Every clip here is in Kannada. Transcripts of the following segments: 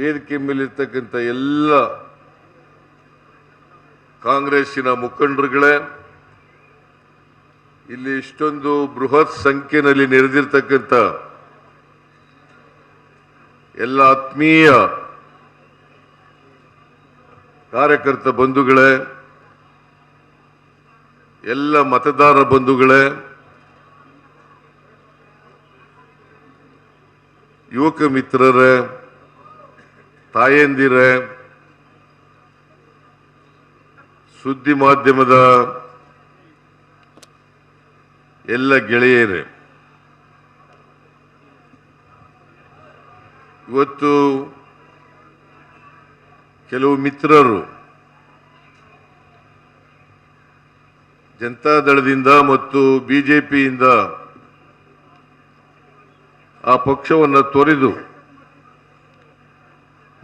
ವೇದಿಕೆ ಮೇಲಿರ್ತಕ್ಕಂಥ ಎಲ್ಲ ಕಾಂಗ್ರೆಸ್ಸಿನ ಮುಖಂಡರುಗಳೇ, ಇಲ್ಲಿ ಇಷ್ಟೊಂದು ಬೃಹತ್ ಸಂಖ್ಯೆಯಲ್ಲಿ ನೆರೆದಿರ್ತಕ್ಕಂಥ ಎಲ್ಲ ಆತ್ಮೀಯ ಕಾರ್ಯಕರ್ತ ಬಂಧುಗಳೇ, ಎಲ್ಲ ಮತದಾರ ಬಂಧುಗಳೇ, ಯುವಕ ಮಿತ್ರರೇ ತಾಯಂದಿರೇ ಸುದ್ದಿ ಮಾಧ್ಯಮದ ಎಲ್ಲ ಗೆಳೆಯರೇ ಇವತ್ತು ಕೆಲವು ಮಿತ್ರರು ಜನತಾದಳದಿಂದ ಮತ್ತು ಬಿಜೆಪಿಯಿಂದ ಆ ಪಕ್ಷವನ್ನು ತೊರೆದು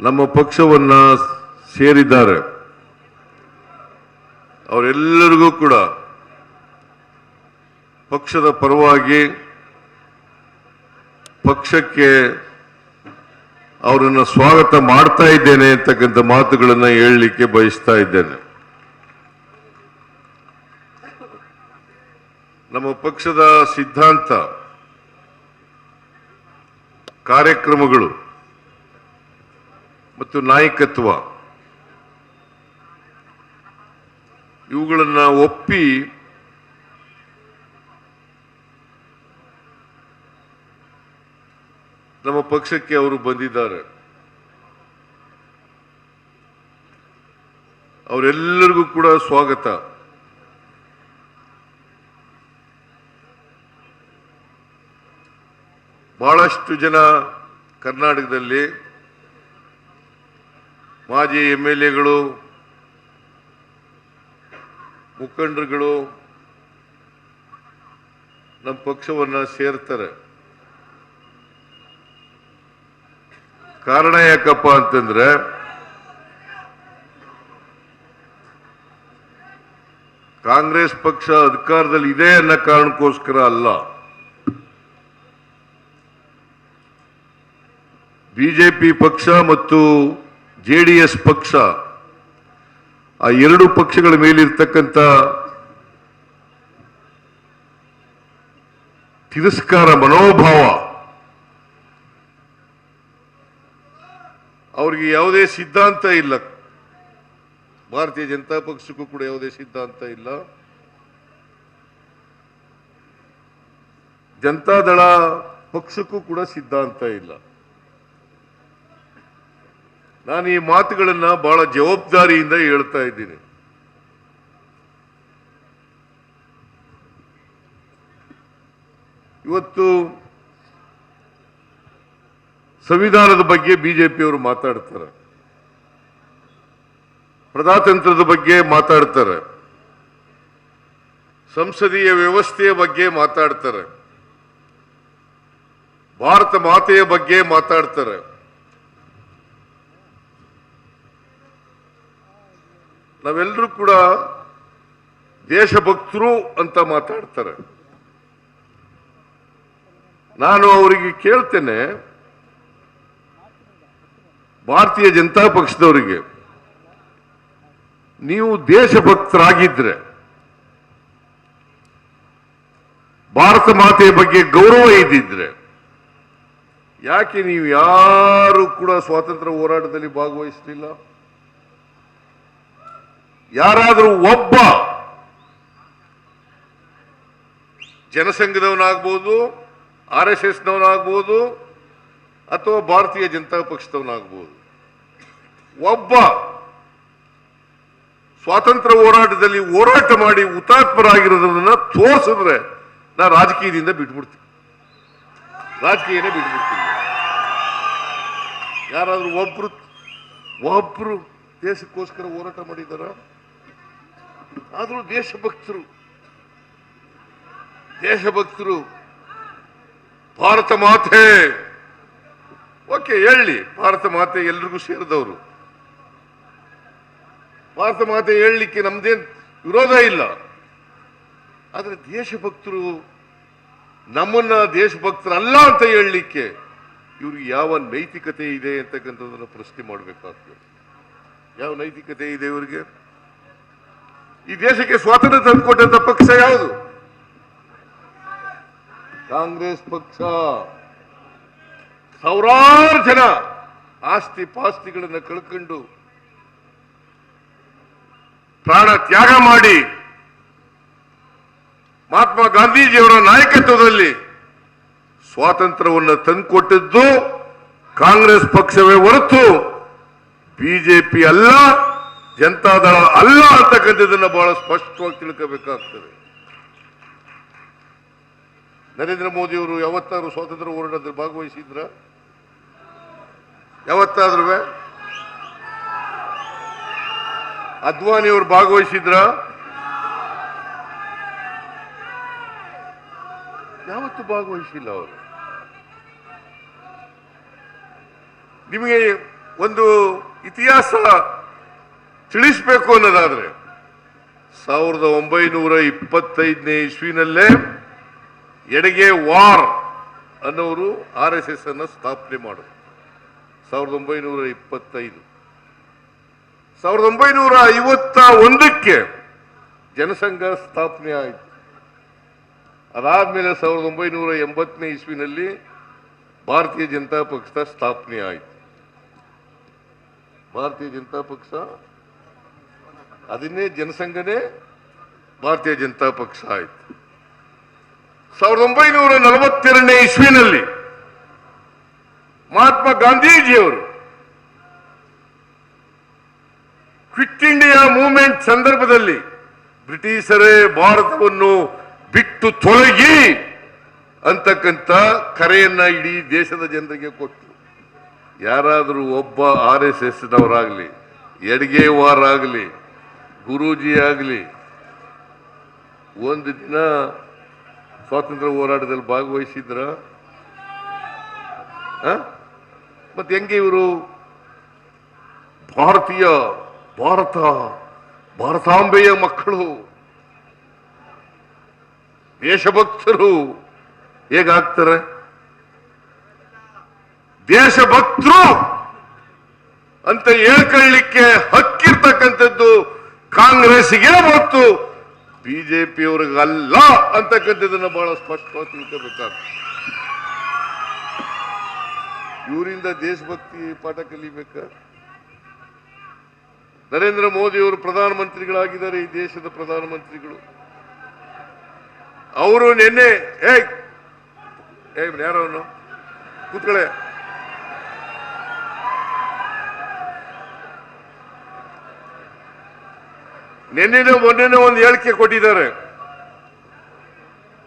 ನಮ್ಮ ಪಕ್ಷವನ್ನ ಸೇರಿದ್ದಾರೆ. ಅವರೆಲ್ಲರಿಗೂ ಕೂಡ ಪಕ್ಷದ ಪರವಾಗಿ ಪಕ್ಷಕ್ಕೆ ಅವರನ್ನು ಸ್ವಾಗತ ಮಾಡ್ತಾ ಇದ್ದೇನೆ ಅಂತಕ್ಕಂಥ ಮಾತುಗಳನ್ನು ಹೇಳಲಿಕ್ಕೆ ಬಯಸ್ತಾ ಇದ್ದೇನೆ. ನಮ್ಮ ಪಕ್ಷದ ಸಿದ್ಧಾಂತ, ಕಾರ್ಯಕ್ರಮಗಳು ಮತ್ತು ನಾಯಕತ್ವ. ಇವುಗಳನ್ನು ಒಪ್ಪಿ ನಮ್ಮ ಪಕ್ಷಕ್ಕೆ ಅವರು ಬಂದಿದ್ದಾರೆ. ಅವರೆಲ್ಲರಿಗೂ ಕೂಡ ಸ್ವಾಗತ. ಬಹಳಷ್ಟು ಜನ ಕರ್ನಾಟಕದಲ್ಲಿ ಮಾಜಿ ಎಂ ಎಲ್ ಎಗಳು, ಮುಖಂಡರುಗಳು ನಮ್ಮ ಪಕ್ಷವನ್ನು ಸೇರ್ತಾರೆ. ಕಾರಣ ಯಾಕಪ್ಪ ಅಂತಂದ್ರೆ, ಕಾಂಗ್ರೆಸ್ ಪಕ್ಷ ಅಧಿಕಾರದಲ್ಲಿ ಇದೆ ಅನ್ನೋ ಕಾರಣಕ್ಕೋಸ್ಕರ ಅಲ್ಲ. ಬಿಜೆಪಿ ಪಕ್ಷ ಮತ್ತು ಜೆಡಿಎಸ್ ಪಕ್ಷ, ಆ ಎರಡು ಪಕ್ಷಗಳ ಮೇಲಿರ್ತಕ್ಕಂಥ ತಿರಸ್ಕಾರ ಮನೋಭಾವ, ಅವ್ರಿಗೆ ಯಾವುದೇ ಸಿದ್ಧಾಂತ ಇಲ್ಲ. ಭಾರತೀಯ ಜನತಾ ಪಕ್ಷಕ್ಕೂ ಕೂಡ ಯಾವುದೇ ಸಿದ್ಧಾಂತ ಇಲ್ಲ. ಜನತಾದಳ ಪಕ್ಷಕ್ಕೂ ಕೂಡ ಸಿದ್ಧಾಂತ ಇಲ್ಲ. ನಾನು ಈ ಮಾತುಗಳನ್ನು ಬಹಳ ಜವಾಬ್ದಾರಿಯಿಂದ ಹೇಳ್ತಾ ಇದ್ದೀನಿ. ಇವತ್ತು ಸಂವಿಧಾನದ ಬಗ್ಗೆ ಬಿಜೆಪಿಯವರು ಮಾತಾಡ್ತಾರೆ. ಪ್ರಜಾತಂತ್ರದ ಬಗ್ಗೆ ಮಾತಾಡ್ತಾರೆ. ಸಂಸದೀಯ ವ್ಯವಸ್ಥೆಯ ಬಗ್ಗೆ ಮಾತಾಡ್ತಾರೆ. ಭಾರತ ಮಾತೆಯ ಬಗ್ಗೆ ಮಾತಾಡ್ತಾರೆ. ನಾವೆಲ್ಲರೂ ಕೂಡ ದೇಶಭಕ್ತರು ಅಂತ ಮಾತಾಡ್ತಾರೆ. ನಾನು ಅವರಿಗೆ ಕೇಳ್ತೇನೆ, ಭಾರತೀಯ ಜನತಾ ಪಕ್ಷದವರಿಗೆ, ನೀವು ದೇಶಭಕ್ತರಾಗಿದ್ರೆ, ಭಾರತ ಮಾತೆಯ ಬಗ್ಗೆ ಗೌರವ ಇದ್ದಿದ್ರೆ, ಯಾಕೆ ನೀವು ಯಾರು ಕೂಡ ಸ್ವಾತಂತ್ರ್ಯ ಹೋರಾಟದಲ್ಲಿ ಭಾಗವಹಿಸಲಿಲ್ಲ? ಯಾರಾದರೂ ಒಬ್ಬ ಜನಸಂಘದವನಾಗ್ಬೋದು, ಆರ್ ಎಸ್ ಎಸ್ನವನಾಗ್ಬೋದು, ಅಥವಾ ಭಾರತೀಯ ಜನತಾ ಪಕ್ಷದವನಾಗ್ಬೋದು. ಒಬ್ಬ ಸ್ವಾತಂತ್ರ್ಯ ಹೋರಾಟದಲ್ಲಿ ಹೋರಾಟ ಮಾಡಿ ಹುತಾತ್ಮರಾಗಿರೋದನ್ನ ತೋರಿಸಿದ್ರೆ ನಾ ರಾಜಕೀಯದಿಂದ ಬಿಟ್ಬಿಡ್ತೀನಿ. ರಾಜಕೀಯನೇ ಬಿಟ್ಬಿಡ್ತೀನಿ. ಯಾರಾದರೂ ಒಬ್ರು ಒಬ್ರು ದೇಶಕ್ಕೋಸ್ಕರ ಹೋರಾಟ ಮಾಡಿದಾರ? ಆದ್ರೂ ದೇಶಭಕ್ತರು ದೇಶಭಕ್ತರು, ಭಾರತ ಮಾತೆ. ಓಕೆ, ಹೇಳಿ, ಭಾರತ ಮಾತೆ ಎಲ್ರಿಗೂ ಸೇರಿದವರು. ಭಾರತ ಮಾತೆ ಹೇಳಲಿಕ್ಕೆ ನಮ್ದೇನ್ ವಿರೋಧ ಇಲ್ಲ. ಆದರೆ ದೇಶಭಕ್ತರು ನಮ್ಮನ್ನ ದೇಶಭಕ್ತರಲ್ಲ ಅಂತ ಹೇಳಲಿಕ್ಕೆ ಇವ್ರಿಗೆ ಯಾವ ನೈತಿಕತೆ ಇದೆ ಅಂತಕ್ಕಂಥದ್ದನ್ನು ಪ್ರಶ್ನೆ ಮಾಡಬೇಕಾಗ್ತದೆ. ಯಾವ ನೈತಿಕತೆ ಇದೆ ಇವರಿಗೆ? ಈ ದೇಶಕ್ಕೆ ಸ್ವಾತಂತ್ರ್ಯ ತಂದುಕೊಟ್ಟಂತ ಪಕ್ಷ ಯಾವುದು? ಕಾಂಗ್ರೆಸ್ ಪಕ್ಷ. ಸಾವಿರಾರು ಜನ ಆಸ್ತಿ ಪಾಸ್ತಿಗಳನ್ನು ಕಳ್ಕೊಂಡು ಪ್ರಾಣ ತ್ಯಾಗ ಮಾಡಿ ಮಹಾತ್ಮ ಗಾಂಧೀಜಿಯವರ ನಾಯಕತ್ವದಲ್ಲಿ ಸ್ವಾತಂತ್ರ್ಯವನ್ನು ತಂದುಕೊಟ್ಟಿದ್ದು ಕಾಂಗ್ರೆಸ್ ಪಕ್ಷವೇ ಹೊರತು ಬಿಜೆಪಿ ಅಲ್ಲ. ಜನತಾದಳ ಅಲ್ಲ ಅಂತಕ್ಕಂಥದ್ದನ್ನು ಬಹಳ ಸ್ಪಷ್ಟವಾಗಿ ತಿಳ್ಕೋಬೇಕಾಗ್ತದೆ. ನರೇಂದ್ರ ಮೋದಿಯವರು ಯಾವತ್ತಾದ್ರೂ ಸ್ವಾತಂತ್ರ್ಯ ಹೋರಾಟದಲ್ಲಿ ಭಾಗವಹಿಸಿದ್ರ? ಯಾವತ್ತಾದ್ರೂ? ಅದ್ವಾನಿ ಅವರು ಭಾಗವಹಿಸಿದ್ರ? ಯಾವತ್ತು ಭಾಗವಹಿಸಿಲ್ಲ ಅವರು. ನಿಮಗೆ ಒಂದು ಇತಿಹಾಸ ತಿಳಿಸ್ಬೇಕು ಅನ್ನೋದಾದ್ರೆ ಸಾವಿರದ ಒಂಬೈನೂರ ಇಪ್ಪತ್ತೈದನೇ ಇಸ್ವಿನಲ್ಲೇ ಎಡಗೆ ವಾರ್ ಅನ್ನೋರು ಆರ್ ಎಸ್ ಎಸ್ ಅನ್ನು ಸ್ಥಾಪನೆ ಮಾಡಿದ್ರು ಸಾವಿರದ ಒಂಬೈನೂರ ಇಪ್ಪತ್ತೈದು. ಸಾವಿರದ ಒಂಬೈನೂರ ಐವತ್ತ ಒಂದಕ್ಕೆ ಜನಸಂಘ ಸ್ಥಾಪನೆ ಆಯಿತು. ಅದಾದ್ಮೇಲೆ ಸಾವಿರದ ಒಂಬೈನೂರ ಎಂಬತ್ತನೇ ಇಸ್ವಿನಲ್ಲಿ ಭಾರತೀಯ ಜನತಾ ಪಕ್ಷದ ಸ್ಥಾಪನೆ ಆಯಿತು. ಭಾರತೀಯ ಜನತಾ ಪಕ್ಷ ಅದನ್ನೇ ಜನಸಂಘನೇ ಭಾರತೀಯ ಜನತಾ ಪಕ್ಷ ಆಯಿತು. ಸಾವಿರದ ಒಂಬೈನೂರ ನಲವತ್ತೆರಡನೇ ಇಸ್ವಿನಲ್ಲಿ ಮಹಾತ್ಮ ಗಾಂಧೀಜಿಯವರು ಕ್ವಿಟ್ ಇಂಡಿಯಾ ಮೂವ್ಮೆಂಟ್ ಸಂದರ್ಭದಲ್ಲಿ ಬ್ರಿಟಿಷರೇ ಭಾರತವನ್ನು ಬಿಟ್ಟು ತೊಲಗಿ ಅಂತಕ್ಕಂಥ ಕರೆಯನ್ನ ಇಡೀ ದೇಶದ ಜನರಿಗೆ ಕೊಟ್ಟರು ಯಾರಾದರೂ ಒಬ್ಬ ಆರ್ ಎಸ್ ಎಸ್ ನವರಾಗಲಿ ಗುರೂಜಿ ಆಗಲಿ ಒಂದು ದಿನ ಸ್ವಾತಂತ್ರ್ಯ ಹೋರಾಟದಲ್ಲಿ ಭಾಗವಹಿಸಿದ್ರ? ಮತ್ತೆ ಹೆಂಗೆ ಇವರು? ಭಾರತೀಯ, ಭಾರತ, ಭಾರತಾಂಬೆಯ ಮಕ್ಕಳು, ದೇಶಭಕ್ತರು ಹೇಗಾಗ್ತಾರೆ? ದೇಶಭಕ್ತರು ಅಂತ ಹೇಳ್ಕೊಳ್ಳಿಕ್ಕೆ ಹಕ್ಕಿರ್ತಕ್ಕಂಥದ್ದು ಕಾಂಗ್ರೆಸ್ಗೆ ಮತ್ತು ಬಿಜೆಪಿಯವ್ರಿಗಲ್ಲ ಅಂತಕ್ಕಂಥದ್ದನ್ನ ಬಹಳ ಸ್ಪಷ್ಟವಾಗಿ ತಿಳ್ಕೋಬೇಕಾಗ ಇವರಿಂದ ದೇಶಭಕ್ತಿ ಪಾಠ ಕಲಿಬೇಕ? ನರೇಂದ್ರ ಮೋದಿ ಅವರು ಪ್ರಧಾನಮಂತ್ರಿಗಳಾಗಿದ್ದಾರೆ, ಈ ದೇಶದ ಪ್ರಧಾನಮಂತ್ರಿಗಳು. ಅವರು ನಿನ್ನೆ ಏ ಏ ಯಾರವನು? ಕೂತ್ಕೊಳ್ಳೆ. ನಿನ್ನೆನೋ ಮೊನ್ನೆ ಒಂದು ಹೇಳಿಕೆ ಕೊಟ್ಟಿದ್ದಾರೆ.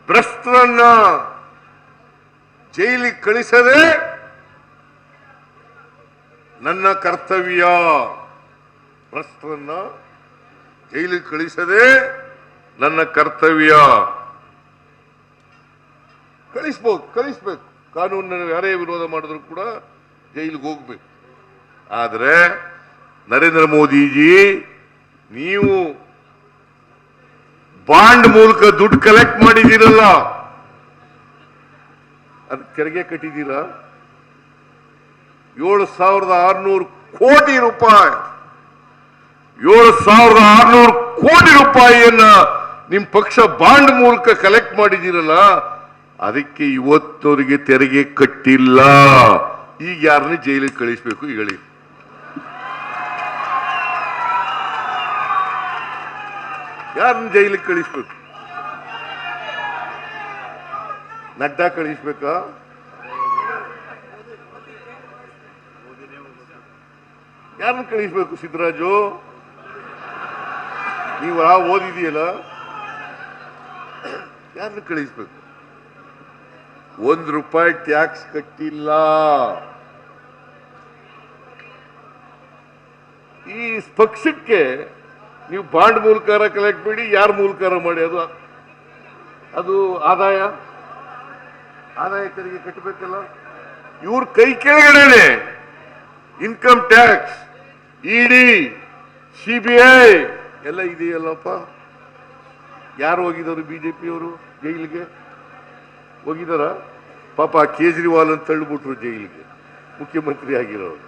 ಭ್ರಷ್ಟರನ್ನ ಜೈಲಿಗೆ ಕಳಿಸದೆ ನನ್ನ ಕರ್ತವ್ಯ. ಭ್ರಷ್ಟರನ್ನ ಜೈಲಿಗೆ ಕಳಿಸದೆ ನನ್ನ ಕರ್ತವ್ಯ. ಕಳಿಸ್ಬೋದು ಕಳಿಸ್ಬೇಕು. ಕಾನೂನಿನ ಯಾರೇ ವಿರೋಧ ಮಾಡಿದ್ರು ಕೂಡ ಜೈಲಿಗೆ ಹೋಗ್ಬೇಕು. ಆದರೆ ನರೇಂದ್ರ ಮೋದಿಜಿ ನೀವು ಬಾಂಡ್ ಮೂಲಕ ದುಡ್ಡು ಕಲೆಕ್ಟ್ ಮಾಡಿದ್ದೀರಲ್ಲ? ಅದು ತೆರಿಗೆ ಕಟ್ಟಿದ್ದೀರ? ಏಳು ಸಾವಿರದ ಆರ್ನೂರು ಕೋಟಿ ರೂಪಾಯಿ. ಏಳು ಸಾವಿರದ ಆರ್ನೂರು ಕೋಟಿ ರೂಪಾಯಿಯನ್ನ ನಿಮ್ ಪಕ್ಷ ಬಾಂಡ್ ಮೂಲಕ ಕಲೆಕ್ಟ್ ಮಾಡಿದ್ದೀರಲ್ಲ? ಅದಕ್ಕೆ ಇವತ್ತವರಿಗೆ ತೆರಿಗೆ ಕಟ್ಟಿಲ್ಲ. ಈಗ ಯಾರನ್ನ ಜೈಲಿಗೆ ಕಳಿಸ್ಬೇಕು ಹೇಳಿ. ಯಾರನ್ನ ಜೈಲಿಗೆ ಕಳಿಸ್ಬೇಕು? ನಡ್ಡಾ ಕಳಿಸ್ಬೇಕ? ಯಾರನ್ನ ಕಳಿಸ್ಬೇಕು ಸಿದ್ದರಾಜು? ನೀವು ಆ ಓದಿದೆಯಲ್ಲ? ಯಾರನ್ನ ಕಳಿಸ್ಬೇಕು? ಒಂದ್ ರೂಪಾಯಿ ಟ್ಯಾಕ್ಸ್ ಕಟ್ಟಿಲ್ಲ. ಈ ಪಕ್ಷಕ್ಕೆ ನೀವು ಬಾಂಡ್ ಮೂಲಕಾರ ಕಲೆಕ್ಟ್ ಬಿಡಿ ಯಾರ ಮೂಲಕಾರ ಮಾಡಿ ಅದು? ಅದು ಆದಾಯ? ಆದಾಯ ತೆರಿಗೆ ಕಟ್ಟಬೇಕಲ್ಲ? ಇವ್ರ ಕೈ ಕೆಳಗಡೆನೆ ಇನ್ಕಮ್ ಟ್ಯಾಕ್ಸ್ ಇಡಿ ಸಿಬಿಐ ಎಲ್ಲ ಇದೆಯಲ್ಲಪ್ಪ. ಯಾರು ಹೋಗಿದ್ದಾರೆ ಬಿಜೆಪಿಯವರು ಜೈಲಿಗೆ? ಹೋಗಿದಾರ ಪಾಪ ಕೇಜ್ರಿವಾಲ್ ಅಂತ ತಳ್ಳಿಬಿಟ್ರು ಜೈಲಿಗೆ. ಮುಖ್ಯಮಂತ್ರಿ ಆಗಿರೋರು.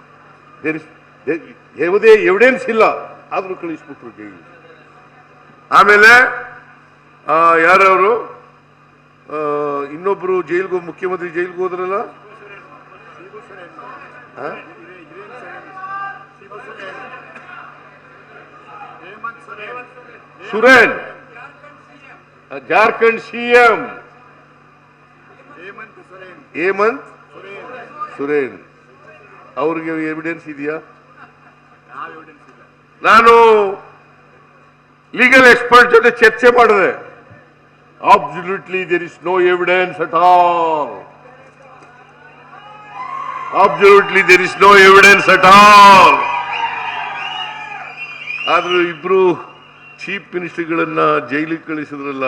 ಯಾವುದೇ ಎವಿಡೆನ್ಸ್ ಇಲ್ಲ. ಆದ್ರೂ ಕಳಿಸ್ಬಿಟ್ರು ಜೈಲಿಗೆ. ಆಮೇಲೆ ಯಾರವರು? ಆ, ಇನ್ನೊಬ್ರು ಜೈಲ್ಗೆ ಮುಖ್ಯಮಂತ್ರಿ ಜೈಲ್ಗೆ ಹೋದ್ರಲ್ಲ? ಸುರೇನ್. ಜಾರ್ಖಂಡ್ ಜಾರ್ಖಂಡ್ ಸಿಎಂ ಹೇಮಂತ್ ಸುರೇನ್. ಅವ್ರಿಗೆ ಎವಿಡೆನ್ಸ್ ಇದೆಯಾ? ನಾನು ಲೀಗಲ್ ಎಕ್ಸ್ಪರ್ಟ್ ಜೊತೆ ಚರ್ಚೆ ಮಾಡಿದೆ. Absolutely there is no evidence at all absolutely there is no evidence at all ಆದ್ರೂ ಇಬ್ರು ಚೀಫ್ ಮಿನಿಸ್ಟರ್ಗಳನ್ನ ಜೈಲಿಗೆ ಕಳಿಸಿದ್ರಲ್ಲ,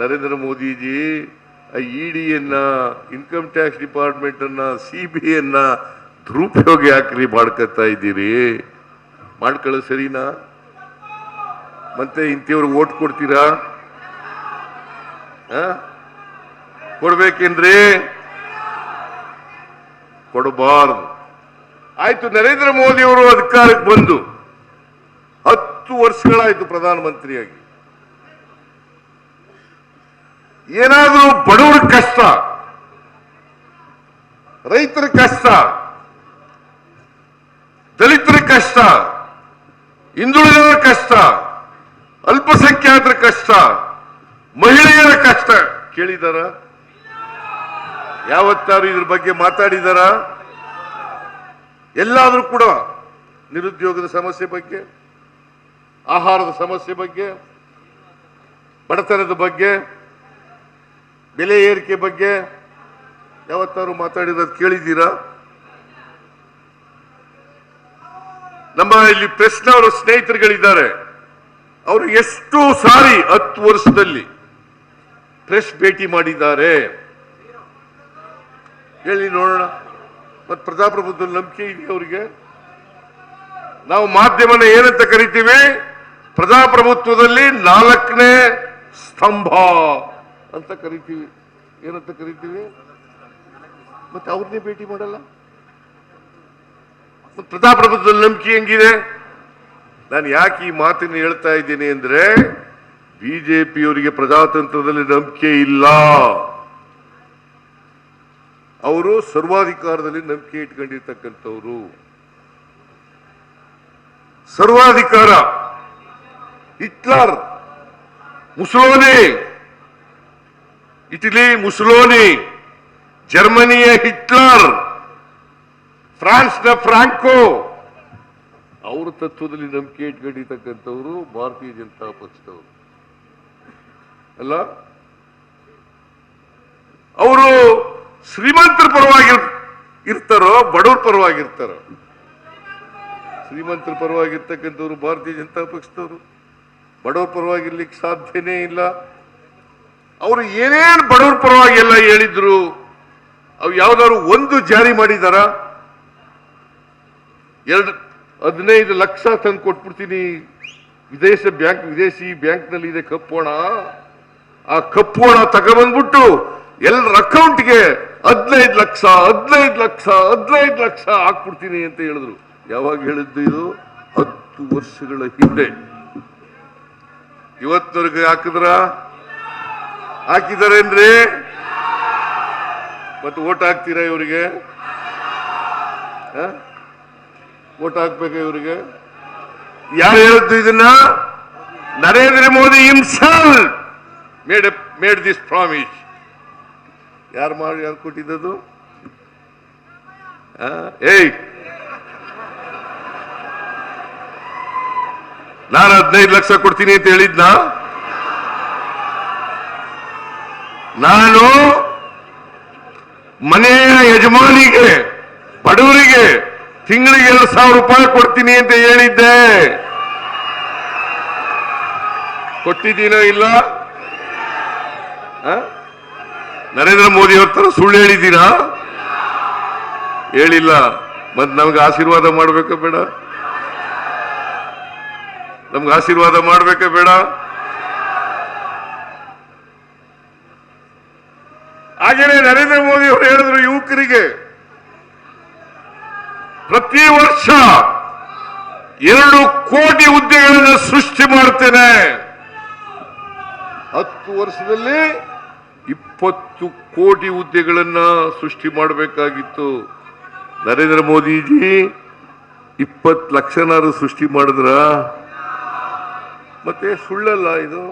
ನರೇಂದ್ರ ಮೋದಿಜಿ ಇಡಿಯನ್ನ ಇನ್ಕಮ್ ಟ್ಯಾಕ್ಸ್ ಡಿಪಾರ್ಟ್ಮೆಂಟ್ ಅನ್ನ ಸಿ ಬಿ ಅನ್ನ ದುರುಪಯೋಗ ಯಾಕ್ರಿ ಮಾಡ್ಕೊತಾ ಇದ್ದೀರಿ? ಮಾಡ್ಕೊಳ್ಳೋದು ಸರಿನಾ? ಮತ್ತೆ ಇಂಥವ್ರಿಗೆ ಓಟ್ ಕೊಡ್ತೀರಾ? ಕೊಡ್ಬೇಕೇನ್ರಿ ಕೊಡಬಾರದು. ಆಯ್ತು, ನರೇಂದ್ರ ಮೋದಿ ಅವರು ಅಧಿಕಾರಕ್ಕೆ ಬಂದು ಹತ್ತು ವರ್ಷಗಳಾಯ್ತು ಪ್ರಧಾನಮಂತ್ರಿಯಾಗಿ. ಏನಾದ್ರೂ ಬಡವರ ಕಷ್ಟ, ರೈತರ ಕಷ್ಟ, ದಲಿತರ ಕಷ್ಟ ಕಷ್ಟ, ಅಲ್ಪಸಂಖ್ಯಾತರ ಕಷ್ಟ, ಮಹಿಳೆಯರ ಕಷ್ಟ. ಕೇಳಿದಾರ? ಯಾವತ್ತಾರು ಇದ್ರ ಬಗ್ಗೆ ಮಾತಾಡಿದಾರ? ಎಲ್ಲಾದರೂ ಕೂಡ ನಿರುದ್ಯೋಗದ ಸಮಸ್ಯೆ ಬಗ್ಗೆ, ಆಹಾರದ ಸಮಸ್ಯೆ ಬಗ್ಗೆ, ಬಡತನದ ಬಗ್ಗೆ, ಬೆಲೆ ಏರಿಕೆ ಬಗ್ಗೆ ಯಾವತ್ತಾರು ಮಾತಾಡಿರೋದು ಕೇಳಿದ್ದೀರಾ ನಮ್ಮ ಇಲ್ಲಿ ಪ್ರೆಸ್ನವರ ಸ್ನೇಹಿತರುಗಳಿದ್ದಾರೆ. ಅವರು ಎಷ್ಟು ಸಾರಿ ಹತ್ತು ವರ್ಷದಲ್ಲಿ ಪ್ರೆಸ್ ಭೇಟಿ ಮಾಡಿದ್ದಾರೆ. ಹೇಳಿ ನೋಡೋಣ. ಮತ್ತು ಪ್ರಜಾಪ್ರಭುತ್ವ ನಂಬಿಕೆ ಇದೆ ಅವರಿಗೆ? ನಾವು ಮಾಧ್ಯಮನ ಏನಂತ ಕರಿತೀವಿ? ಪ್ರಜಾಪ್ರಭುತ್ವದಲ್ಲಿ ನಾಲ್ಕನೇ ಸ್ತಂಭ ಅಂತ ಕರಿತೀವಿ. ಏನಂತ ಕರಿತೀವಿ? ಮತ್ತೆ ಅವ್ರನ್ನೇ ಭೇಟಿ ಮಾಡಲ್ಲ? ಪ್ರಜಾಪ್ರಭುತ್ವದಲ್ಲಿ ನಂಬಿಕೆ ಹೆಂಗಿದೆ? ನಾನು ಯಾಕೆ ಈ ಮಾತನ್ನು ಹೇಳ್ತಾ ಇದ್ದೀನಿ ಅಂದ್ರೆ, ಬಿಜೆಪಿಯವರಿಗೆ ಪ್ರಜಾತಂತ್ರದಲ್ಲಿ ನಂಬಿಕೆ ಇಲ್ಲ. ಅವರು ಸರ್ವಾಧಿಕಾರದಲ್ಲಿ ನಂಬಿಕೆ ಇಟ್ಕೊಂಡಿರ್ತಕ್ಕಂಥವ್ರು. ಸರ್ವಾಧಿಕಾರ, ಹಿಟ್ಲರ್, ಮುಸೋಲಿನಿ, ಇಟಲಿ ಮುಸೋಲಿನಿ, ಜರ್ಮನಿಯ ಹಿಟ್ಲರ್. ಫ್ರಾನ್ಸ್ನ ಫ್ರಾಂಕೋ. ಅವರ ತತ್ವದಲ್ಲಿ ನಂಬಿಕೆ ಇಟ್ಕೊಂಡಿರ್ತಕ್ಕಂಥವ್ರು ಭಾರತೀಯ ಜನತಾ ಪಕ್ಷದವರು. ಅಲ್ಲ? ಅವರು ಶ್ರೀಮಂತರ ಪರವಾಗಿ ಇರ್ತಾರೋ ಬಡವ್ರ ಪರವಾಗಿರ್ತಾರೋ? ಶ್ರೀಮಂತರ ಪರವಾಗಿರ್ತಕ್ಕಂಥವ್ರು ಭಾರತೀಯ ಜನತಾ ಪಕ್ಷದವರು. ಬಡವ್ರ ಪರವಾಗಿರ್ಲಿಕ್ಕೆ ಸಾಧ್ಯನೇ ಇಲ್ಲ. ಅವರು ಏನೇನು ಬಡವ್ರ ಪರವಾಗಿ ಎಲ್ಲ ಹೇಳಿದ್ರು ಅವು ಯಾವ್ದಾದ್ರು ಒಂದು ಜಾರಿ ಮಾಡಿದಾರ? ಎರಡು ಹದಿನೈದು ಲಕ್ಷ ತಂದು ಕೊಟ್ಬಿಡ್ತೀನಿ. ವಿದೇಶ ಬ್ಯಾಂಕ್, ವಿದೇಶಿ ಬ್ಯಾಂಕ್ನಲ್ಲಿ ಇದೆ ಕಪ್ಪೋಣ ಆ ಕಪ್ಪೋಣ ತಗೊಬಂದ್ಬಿಟ್ಟು ಎಲ್ಲರ ಅಕೌಂಟ್ಗೆ ಹದಿನೈದು ಲಕ್ಷ ಹದಿನೈದು ಲಕ್ಷ ಹದಿನೈದು ಲಕ್ಷ ಹಾಕ್ಬಿಡ್ತೀನಿ ಅಂತ ಹೇಳಿದ್ರು. ಯಾವಾಗ ಹೇಳಿದ್ದು ಇದು? ಹತ್ತು ವರ್ಷಗಳ ಹಿಂದೆ. ಇವತ್ತವರೆಗೆ ಹಾಕಿದ್ರ? ಹಾಕಿದಾರೇನ್ರಿ ಮತ್ತೆ ಓಟ್ ಹಾಕ್ತೀರಾ ಇವರಿಗೆ? ಓಟ್ ಹಾಕ್ಬೇಕು ಇವರಿಗೆ. ಯಾರು ಹೇಳಿದ್ದು ಇದನ್ನ? Narendra Modi himself made made this promise ಯಾರು ಮಾಡಿ ಯಾರು ಕೊಟ್ಟಿದ್ದದು? ಏಯ್! ನಾನು ಹದಿನೈದು ಲಕ್ಷ ಕೊಡ್ತೀನಿ ಅಂತ ಹೇಳಿದ್ನ? ನಾನು ಮನೆಯ ಯಜಮಾನಿಗೆ, ಬಡವರಿಗೆ ತಿಂಗಳಿಗೆ ಎರಡು ಸಾವಿರ ರೂಪಾಯಿ ಕೊಡ್ತೀನಿ ಅಂತ ಹೇಳಿದ್ದೆ. ಕೊಟ್ಟಿದ್ದೀನೋ ಇಲ್ಲ? ನರೇಂದ್ರ ಮೋದಿ ಅವ್ರ ತರ ಸುಳ್ಳು ಹೇಳಿದ್ದೀರಾ? ಹೇಳಿಲ್ಲ. ಮತ್ ನಮ್ಗೆ ಆಶೀರ್ವಾದ ಮಾಡ್ಬೇಕಾ ಬೇಡ? ನಮ್ಗೆ ಆಶೀರ್ವಾದ ಮಾಡ್ಬೇಕಾ ಬೇಡ? ಹಾಗೇನೆ ನರೇಂದ್ರ ಮೋದಿ ಅವರು ಹೇಳಿದ್ರು ಯುವಕರಿಗೆ. ಪ್ರತಿ ವರ್ಷ ಎರಡು ಕೋಟಿ ಹುದ್ದೆಗಳನ್ನು ಸೃಷ್ಟಿ ಮಾಡ್ತೇನೆ. ಹತ್ತು ವರ್ಷದಲ್ಲಿ ಇಪ್ಪತ್ತು ಕೋಟಿ ಹುದ್ದೆಗಳನ್ನ ಸೃಷ್ಟಿ ಮಾಡಬೇಕಾಗಿತ್ತು. ನರೇಂದ್ರ ಮೋದಿಜಿ, ಇಪ್ಪತ್ತು ಲಕ್ಷನಾರು ಸೃಷ್ಟಿ ಮಾಡಿದ್ರ? ಮತ್ತೆ ಸುಳ್ಳಲ್ಲ ಇದು?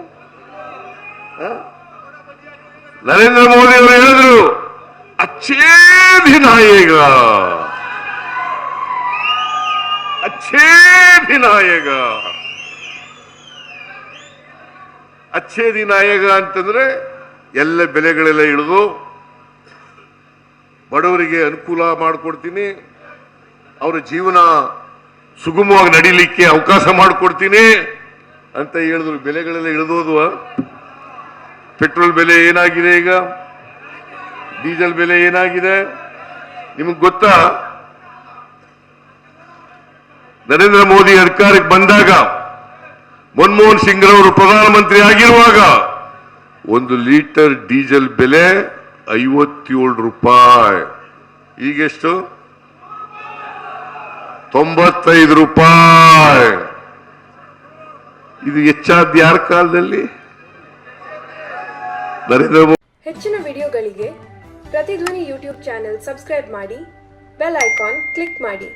ನರೇಂದ್ರ ಮೋದಿ ಅವರು ಹೇಳಿದ್ರು ಅಚ್ಚೇ ದಿನ ಈಗ ಅಚ್ಚೇ ದಿನ ಈಗ ಅಚ್ಚೇ ದಿನ ಈಗ ಅಂತಂದ್ರೆ ಎಲ್ಲ ಬೆಲೆಗಳೆಲ್ಲ ಇಳಿದು ಬಡವರಿಗೆ ಅನುಕೂಲ ಮಾಡಿಕೊಡ್ತೀನಿ, ಅವರ ಜೀವನ ಸುಗಮವಾಗಿ ನಡೀಲಿಕ್ಕೆ ಅವಕಾಶ ಮಾಡಿಕೊಡ್ತೀನಿ ಅಂತ ಹೇಳಿದ್ರು. ಬೆಲೆಗಳೆಲ್ಲ ಇಳಿದೋದು ಪೆಟ್ರೋಲ್ ಬೆಲೆ ಏನಾಗಿದೆ ಈಗ? ಡೀಸೆಲ್ ಬೆಲೆ ಏನಾಗಿದೆ? ನಿಮಗೆ ಗೊತ್ತಾ? ನರೇಂದ್ರ ಮೋದಿ ಅಧಿಕಾರಕ್ಕೆ ಬಂದಾಗ ಮನಮೋಹನ್ ಸಿಂಗ್ ರವರು ಪ್ರಧಾನಮಂತ್ರಿ ಆಗಿರುವಾಗ ಒಂದು ಲೀಟರ್ ಡೀಸೆಲ್ ಬೆಲೆ ಐವತ್ತೇಳು ರೂಪಾಯಿ. ಈಗೆಷ್ಟು? ತೊಂಬತ್ತೈದು ರೂಪಾಯಿ. ಇದು ಹೆಚ್ಚಾದ ಯಾರ ಕಾಲದಲ್ಲಿ? ನರೇಂದ್ರ ಹೆಚ್ಚಿನ ವಿಡಿಯೋಗಳಿಗೆ ಪ್ರತಿಧ್ವನಿ ಯೂಟ್ಯೂಬ್ ಚಾನೆಲ್ ಸಬ್ಸ್ಕ್ರೈಬ್ ಮಾಡಿ, ಬೆಲ್ ಐಕಾನ್ ಕ್ಲಿಕ್ ಮಾಡಿ.